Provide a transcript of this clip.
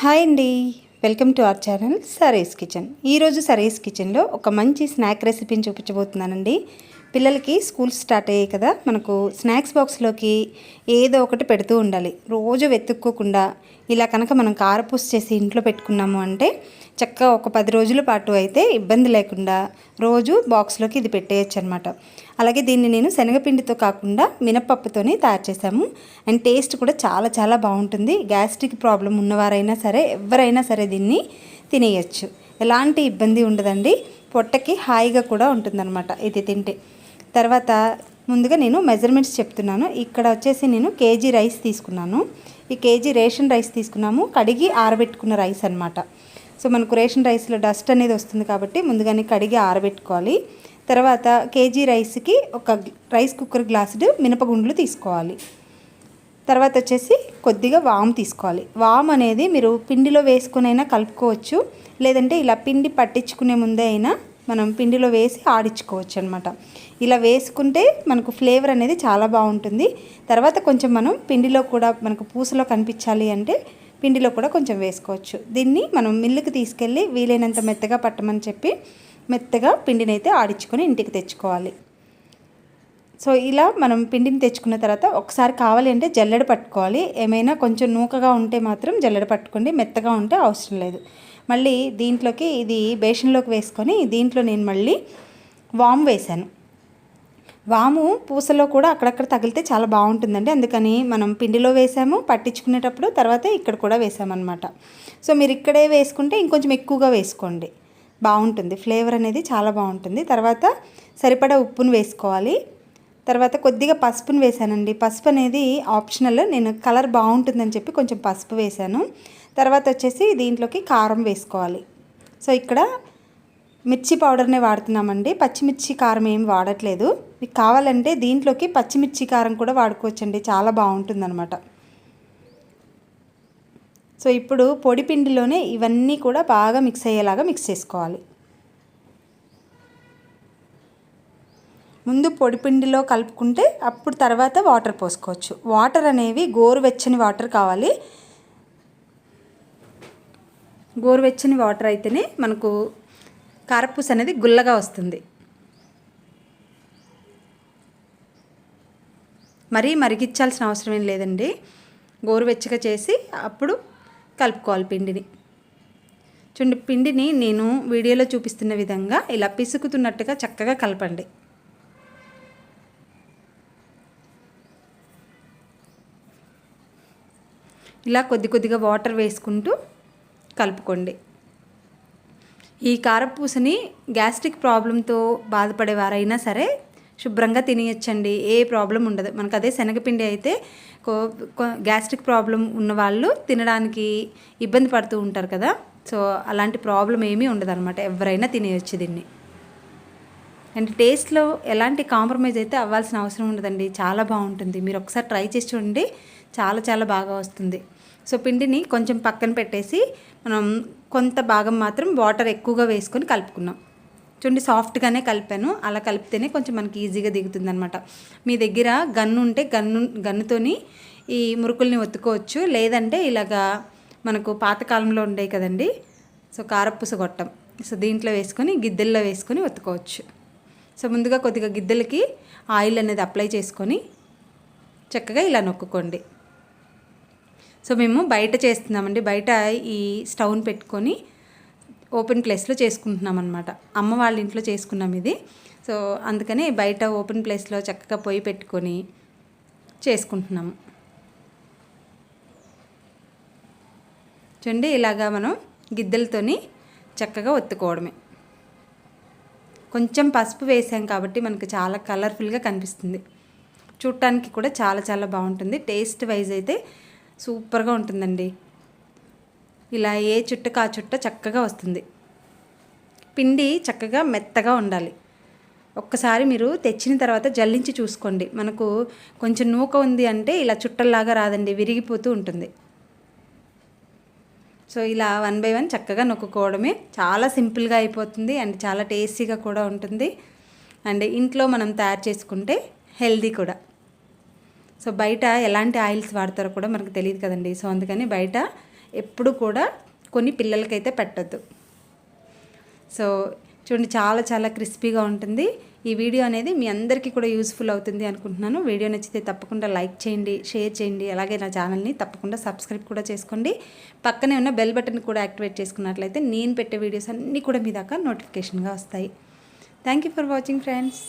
Hi అండి. Welcome to our channel Saras kitchen. ఈరోజు సరేస్ కిచెన్లో ఒక మంచి స్నాక్ రెసిపీని చూపించబోతున్నానండి. పిల్లలకి స్కూల్ స్టార్ట్ అయ్యాయి కదా మనకు స్నాక్స్ బాక్స్లోకి ఏదో ఒకటి పెడుతూ ఉండాలి. రోజు వెతుక్కోకుండా ఇలా కనుక మనం కారపూస చేసి ఇంట్లో పెట్టుకున్నాము అంటే చక్కగా ఒక పది రోజుల పాటు అయితే ఇబ్బంది లేకుండా రోజు బాక్స్లోకి ఇది పెట్టేయచ్చు అనమాట అలాగే దీన్ని నేను శనగపిండితో కాకుండా మినపప్పుతోనే తయారు చేశాము. అండ్ టేస్ట్ కూడా చాలా చాలా బాగుంటుంది. గ్యాస్ట్రిక్ ప్రాబ్లం ఉన్నవారైనా సరే ఎవరైనా సరే దీన్ని తినేయచ్చు. ఎలాంటి ఇబ్బంది ఉండదండి. పొట్టకి హాయిగా కూడా ఉంటుందన్నమాట. ఇది తింటే. తర్వాత ముందుగా నేను మెజర్మెంట్స్ చెప్తున్నాను. ఇక్కడ వచ్చేసి నేను కేజీ రైస్ తీసుకున్నాను. ఈ కేజీ రేషన్ రైస్ తీసుకున్నాము. కడిగి ఆరబెట్టుకున్న రైస్ అనమాట సో మనకు రేషన్ రైస్లో డస్ట్ అనేది వస్తుంది కాబట్టి ముందుగానే కడిగి ఆరబెట్టుకోవాలి. తర్వాత కేజీ రైస్కి ఒక రైస్ కుక్కర్ గ్లాసుడు మినపగుండ్లు తీసుకోవాలి. తర్వాత వచ్చేసి కొద్దిగా వామ్ తీసుకోవాలి. వామ్ అనేది మీరు పిండిలో వేసుకునైనా కలుపుకోవచ్చు. లేదంటే ఇలా పిండి పట్టించుకునే ముందే అయినా మనం పిండిలో వేసి ఆడించుకోవచ్చు అనమాట ఇలా వేసుకుంటే మనకు ఫ్లేవర్ అనేది చాలా బాగుంటుంది. తర్వాత కొంచెం మనం పిండిలో కూడా మనకు పూసలో కనిపించాలి అంటే పిండిలో కూడా కొంచెం వేసుకోవచ్చు. దీన్ని మనం మిల్లుకి తీసుకెళ్ళి వీలైనంత మెత్తగా పట్టమని చెప్పి మెత్తగా పిండిని అయితే ఆడించుకొని ఇంటికి తెచ్చుకోవాలి. సో ఇలా మనం పిండిని తెచ్చుకున్న తర్వాత ఒకసారి కావాలి అంటే జల్లెడ పట్టుకోవాలి. ఏమైనా కొంచెం నూకగా ఉంటే మాత్రం జల్లెడ పట్టుకోండి. మెత్తగా ఉంటే అవసరం లేదు. మళ్ళీ దీంట్లోకి ఇది బేషన్లోకి వేసుకొని దీంట్లో నేను మళ్ళీ వాము వేశాను. వాము పూసలో కూడా అక్కడక్కడ తగిలితే చాలా బాగుంటుందండి. అందుకని మనం పిండిలో వేసాము పట్టించుకునేటప్పుడు తర్వాత ఇక్కడ కూడా వేసామన్నమాట. సో మీరు ఇక్కడే వేసుకుంటే ఇంకొంచెం ఎక్కువగా వేసుకోండి. బాగుంటుంది. ఫ్లేవర్ అనేది చాలా బాగుంటుంది. తర్వాత సరిపడా ఉప్పును వేసుకోవాలి. తర్వాత కొద్దిగా పసుపును వేసానండి పసుపు అనేది ఆప్షనల్. నేను కలర్ బాగుంటుందని చెప్పి కొంచెం పసుపు వేశాను. తర్వాత వచ్చేసి దీంట్లోకి కారం వేసుకోవాలి. సో ఇక్కడ మిర్చి పౌడర్నే వాడుతున్నామండి. పచ్చిమిర్చి కారం ఏం వాడట్లేదు. మీకు కావాలంటే దీంట్లోకి పచ్చిమిర్చి కారం కూడా వాడుకోవచ్చండి. చాలా బాగుంటుందన్నమాట. సో ఇప్పుడు పొడి పిండిలోనే ఇవన్నీ కూడా బాగా మిక్స్ అయ్యేలాగా మిక్స్ చేసుకోవాలి. ముందు పొడిపిండిలో కలుపుకుంటే అప్పుడు తర్వాత వాటర్ పోసుకోవచ్చు. వాటర్ అనేవి గోరువెచ్చని వాటర్ కావాలి. గోరువెచ్చని వాటర్ అయితేనే మనకు కారపూస అనేది గుల్లగా వస్తుంది. మరీ మరిగించాల్సిన అవసరం ఏం లేదండి. గోరువెచ్చగా చేసి అప్పుడు కలుపుకోవాలి పిండిని. చూడండి పిండిని నేను వీడియోలో చూపిస్తున్న విధంగా ఇలా పిసుకుతున్నట్టుగా చక్కగా కలపండి. ఇలా కొద్ది కొద్దిగా వాటర్ వేసుకుంటూ కలుపుకోండి. ఈ కారపూసని గ్యాస్ట్రిక్ ప్రాబ్లంతో బాధపడేవారైనా సరే శుభ్రంగా తినేయచ్చండి. ఏ ప్రాబ్లం ఉండదు. మనకు అదే శనగపిండి అయితే గ్యాస్ట్రిక్ ప్రాబ్లం ఉన్నవాళ్ళు తినడానికి ఇబ్బంది పడుతూ ఉంటారు కదా. సో అలాంటి ప్రాబ్లం ఏమీ ఉండదు అనమాట ఎవరైనా తినేయచ్చు దీన్ని. అండ్ టేస్ట్లో ఎలాంటి కాంప్రమైజ్ అయితే అవ్వాల్సిన అవసరం ఉండదండి. చాలా బాగుంటుంది. మీరు ఒకసారి ట్రై చేసి చూడండి. చాలా చాలా బాగా వస్తుంది. సో పిండిని కొంచెం పక్కన పెట్టేసి మనం కొంత భాగం మాత్రం వాటర్ ఎక్కువగా వేసుకొని కలుపుకున్నాం. చూడండి సాఫ్ట్గానే కలిపాను. అలా కలిపితేనే కొంచెం మనకి ఈజీగా దిగుతుంది అనమాట మీ దగ్గర గన్ను ఉంటే గన్ను గన్నుతోని ఈ మురుకుల్ని ఒత్తుకోవచ్చు. లేదంటే ఇలాగా మనకు పాతకాలంలో ఉండేవి కదండి సో కారపూస గొట్టం. సో దీంట్లో వేసుకొని గిద్దెల్లో వేసుకొని ఒత్తుకోవచ్చు. సో ముందుగా కొద్దిగా గిద్దెలకి ఆయిల్ అనేది అప్లై చేసుకొని చక్కగా ఇలా నొక్కుకోండి. సో మేము బయట చేస్తున్నామండి. బయట ఈ స్టవ్ని పెట్టుకొని ఓపెన్ ప్లేస్లో చేసుకుంటున్నాం అనమాట అమ్మ వాళ్ళ ఇంట్లో చేసుకున్నాం ఇది. సో అందుకని బయట ఓపెన్ ప్లేస్లో చక్కగా పొయ్యి పెట్టుకొని చేసుకుంటున్నాము చూడండి ఇలాగా మనం గిద్దెలతోని చక్కగా ఒత్తుకోవడమే. కొంచెం పసుపు వేసాం కాబట్టి మనకు చాలా కలర్ఫుల్గా కనిపిస్తుంది. చూడటానికి కూడా చాలా చాలా బాగుంటుంది. టేస్ట్ వైజ్ అయితే సూపర్గా ఉంటుందండి. ఇలా ఏ చుట్టకు ఆ చుట్ట చక్కగా వస్తుంది. పిండి చక్కగా మెత్తగా ఉండాలి. ఒక్కసారి మీరు తెచ్చిన తర్వాత జల్లించి చూసుకోండి. మనకు కొంచెం నూక ఉంది అంటే ఇలా చుట్టల్లాగా రాదండి విరిగిపోతూ ఉంటుంది. సో ఇలా వన్ బై వన్ చక్కగా నొక్కుకోవడమే చాలా సింపుల్గా అయిపోతుంది అండ్ చాలా టేస్టీగా కూడా ఉంటుంది. అండ్ ఇంట్లో మనం తయారు చేసుకుంటే హెల్దీ కూడా. సో బయట ఎలాంటి ఆయిల్స్ వాడతారో కూడా మనకు తెలియదు కదండి. సో అందుకని బయట ఎప్పుడు కూడా కొన్ని పిల్లలకైతే పెట్టద్దు. సో చూడండి చాలా చాలా క్రిస్పీగా ఉంటుంది. ఈ వీడియో అనేది మీ అందరికీ కూడా యూస్ఫుల్ అవుతుంది అనుకుంటున్నాను. వీడియో నచ్చితే తప్పకుండా లైక్ చేయండి షేర్ చేయండి. అలాగే నా ఛానల్ని తప్పకుండా సబ్స్క్రైబ్ కూడా చేసుకోండి. పక్కనే ఉన్న బెల్ బటన్ కూడా యాక్టివేట్ చేసుకున్నట్లయితే నేను పెట్టే వీడియోస్ అన్నీ కూడా మీ దాకా నోటిఫికేషన్గా వస్తాయి. Thank you for watching friends.